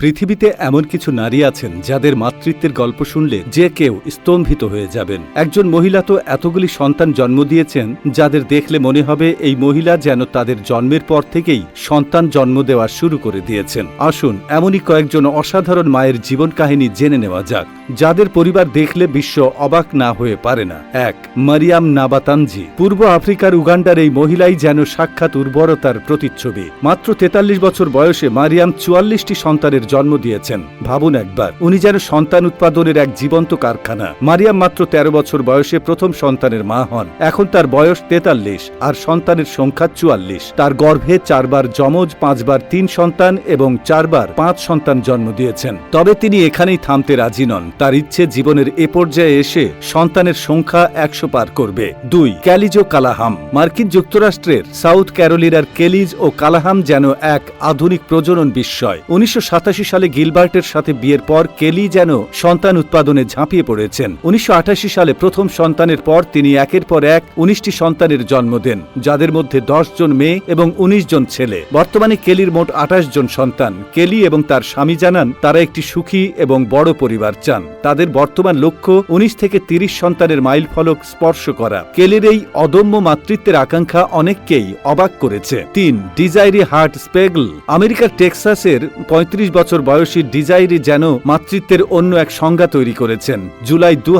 পৃথিবীতে এমন কিছু নারী আছেন যাদের মাতৃত্বের গল্প শুনলে যে কেউ স্তম্ভিত হয়ে যাবেন। একজন মহিলা তো এতগুলি সন্তান জন্ম দিয়েছেন যাদের দেখলে মনে হবে এই মহিলা যেন তাদের জন্মের পর থেকেই সন্তান জন্ম দেওয়া শুরু করে দিয়েছেন। আসুন, এমনই কয়েকজন অসাধারণ মায়ের জীবন কাহিনী জেনে নেওয়া যাক, যাদের পরিবার দেখলে বিশ্ব অবাক না হয়ে পারে না। এক, মারিয়াম নাবাতানজি। পূর্ব আফ্রিকার উগান্ডার এই মহিলাই যেন সাক্ষাৎ উর্বরতার প্রতিচ্ছবি। মাত্র তেতাল্লিশ বছর বয়সে মারিয়াম চুয়াল্লিশটি সন্তানের জন্ম দিয়েছেন। ভাবুন একবার, উনি যেন সন্তান উৎপাদনের এক জীবন্ত কারখানা। মারিয়াম মাত্র ১৩ বছর বয়সে প্রথম সন্তানের মা হন। এখন তার বয়স তেতাল্লিশ, আর সন্তানের সংখ্যা চুয়াল্লিশ। তার গর্ভে চারবার যমজ, পাঁচবার তিন সন্তান এবং চারবার পাঁচ সন্তান জন্ম দিয়েছেন। তবে তিনি এখানেই থামতে রাজি নন। তার ইচ্ছে জীবনের এ পর্যায়ে এসে সন্তানের সংখ্যা একশো পার করবে। দুই, ক্যালিজো কালাহাম। মার্কিন যুক্তরাষ্ট্রের সাউথ ক্যারোলিনার কেলিজ ও কালাহাম যেন এক আধুনিক প্রজনন বিস্ময়। উনিশশো সালে গিলবার্টের সাথে বিয়ের পর কেলি যেন সন্তান উৎপাদনে ঝাঁপিয়ে পড়েছেন। উনিশশো সালে প্রথম সন্তানের পর তিনি একের পর এক উনিশটি সন্তানের জন্ম দেন, যাদের মধ্যে দশ জন মেয়ে এবং ১৯ জন ছেলে। বর্তমানে কেলির মোট আঠাশ জন সন্তান। কেলি এবং তার স্বামী জানান, তারা একটি সুখী এবং বড় পরিবার চান। তাদের বর্তমান লক্ষ্য উনিশ থেকে তিরিশ সন্তানের মাইল ফলক স্পর্শ করা। কেলির এই অদম্য মাতৃত্বের আকাঙ্ক্ষা অনেককেই অবাক করেছে। তিন, ডিজাইরি হার্ট স্পেগল। আমেরিকার টেক্সাসের ৩৫ বছর বয়সী ডিজাইরি যেন মাতৃত্বের অন্য এক সংজ্ঞা তৈরি করেছেন। জুলাই দু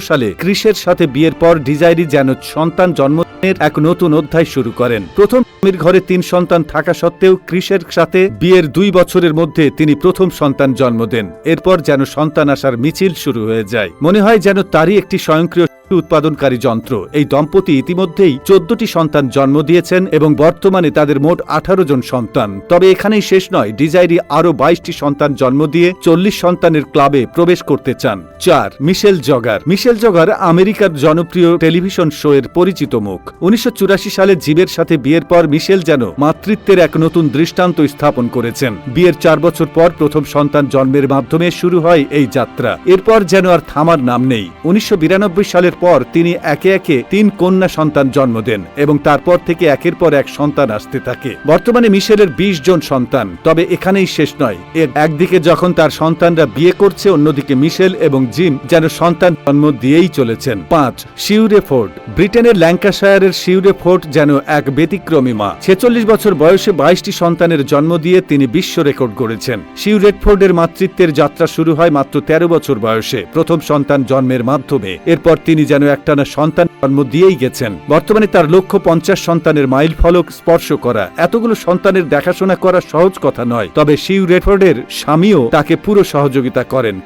সালে ক্রিসের সাথে বিয়ের পর ডিজাইরি যেন সন্তান জন্মের এক নতুন অধ্যায় শুরু করেন। প্রথম স্বামীর ঘরে তিন সন্তান থাকা সত্ত্বেও ক্রিসের সাথে বিয়ের দুই বছরের মধ্যে তিনি প্রথম সন্তান জন্ম দেন। এরপর যেন সন্তান আসার মিছিল শুরু হয়ে যায়। মনে হয় যেন তারই একটি স্বয়ংক্রিয় উৎপাদনকারী যন্ত্র। এই দম্পতি ইতিমধ্যেই চোদ্দটি সন্তান জন্ম দিয়েছেন এবং বর্তমানে তাদের মোট আঠারো জন সন্তান। তবে এখানেই শেষ নয়, ডিজাইরি আরও বাইশটি সন্তান জন্ম দিয়ে চল্লিশ সন্তানের ক্লাবে প্রবেশ করতে চান। চার, মিশেল জগার। মিশেল জগার আমেরিকার জনপ্রিয় টেলিভিশন শো এর পরিচিত মুখ। উনিশশো চুরাশি সালে জীবের সাথে বিয়ের পর মিশেল যেন মাতৃত্বের এক নতুন দৃষ্টান্ত স্থাপন করেছেন। বিয়ের চার বছর পর প্রথম সন্তান জন্মের মাধ্যমে শুরু হয় এই যাত্রা। এরপর যেন আর থামার নাম নেই। উনিশশো বিরানব্বই সালের পর তিনি একে একে তিন কন্যা সন্তান জন্ম দেন এবং তারপর থেকে একের পর এক সন্তান আসতে থাকে। বর্তমানে মিশেলের ২০ জন সন্তান, তবে এখানেই শেষ নয়। এর একদিকে যখন তার সন্তানরা বিয়ে করছে, অন্যদিকে মিশেল এবং জিম যেন সন্তান জন্ম দিয়েই চলেছেন। পাঁচ, শিউরে ফোর্ড ব্রিটেনের ল্যাঙ্কাশায়ারের শিউরে ফোর্ড যেন এক ব্যতিক্রমী মা। ছেচল্লিশ বছর বয়সে বাইশটি সন্তানের জন্ম দিয়ে তিনি বিশ্ব রেকর্ড গড়েছেন। শিউ রেডফোর্ডের মাতৃত্বের যাত্রা শুরু হয় মাত্র ১৩ বছর বয়সে। প্রথম সন্তান জন্মের মাধ্যমে। এরপর তিনি যেন একটানা সন্তান জন্ম দিয়েই গেছেন। বর্তমানে তার লক্ষ্য পঞ্চাশ সন্তানের মাইল ফলক স্পর্শ করা। এতগুলো সন্তানের দেখাশোনা করা সহজ কথা নয়। তবে শিউ রেফার্ডের স্বামীও তাকে পুরো সহযোগিতা করেন।